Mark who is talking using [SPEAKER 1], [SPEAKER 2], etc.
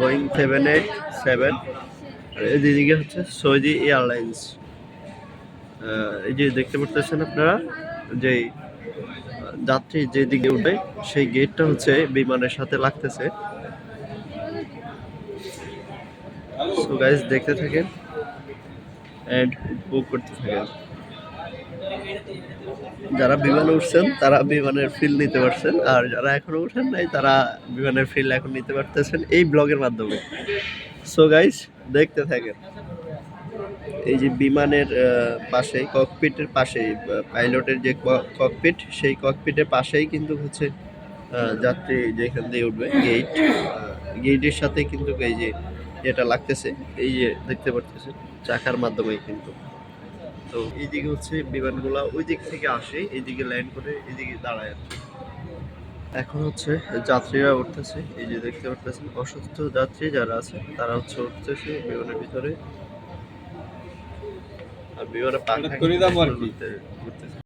[SPEAKER 1] Boeing seven eight seven এদিকে হচ্ছে Saudi airlines. এই যে দেখতে পারতেছেন আপনারা, যে যাত্রী যেদিকে উঠবে সেই গেটটা হচ্ছে বিমানের সাথে লাগতেছে। সো গাইস দেখতে থাকেন এন্ড বুক করতে থাকেন। যারা বিমানে উঠছেন, তারা বিমানের ফিল নিতে পারছেন। আর যারা এখনও উঠেন নাই, তারা বিমানের ফিল এখন নিতে পারতেছেন এই ব্লগের মাধ্যমে। সো গাইস দেখতে থাকেন। এই যে বিমানের পাশেই ককপিটের পাশেই পাইলটের যে ককপিট সেই ককপিটের পাশেই কিন্তু হচ্ছে যাত্রী যেখান দিয়ে উঠবে গেট গেটের সাথে কিন্তু এই যে যেটা লাগতেছে, এই যে দেখতে পারতেছেন, চাকার মাধ্যমেই কিন্তু। তো এইদিকে হচ্ছে বিমানগুলো ওই দিক থেকে আসে এইদিকে ল্যান্ড করে এইদিকে দাঁড়ায় আর এখন হচ্ছে যাত্রীরা উঠতেছে এই যে দেখতে পারতেছেন অসুস্থ যাত্রী যারা আছে তারা হচ্ছে উঠতেছে বিমানের ভিতরে। আর বিমানের পাখা
[SPEAKER 2] করে দাম আর কি?
[SPEAKER 1] ঘুরতে- ঘুরতেছে।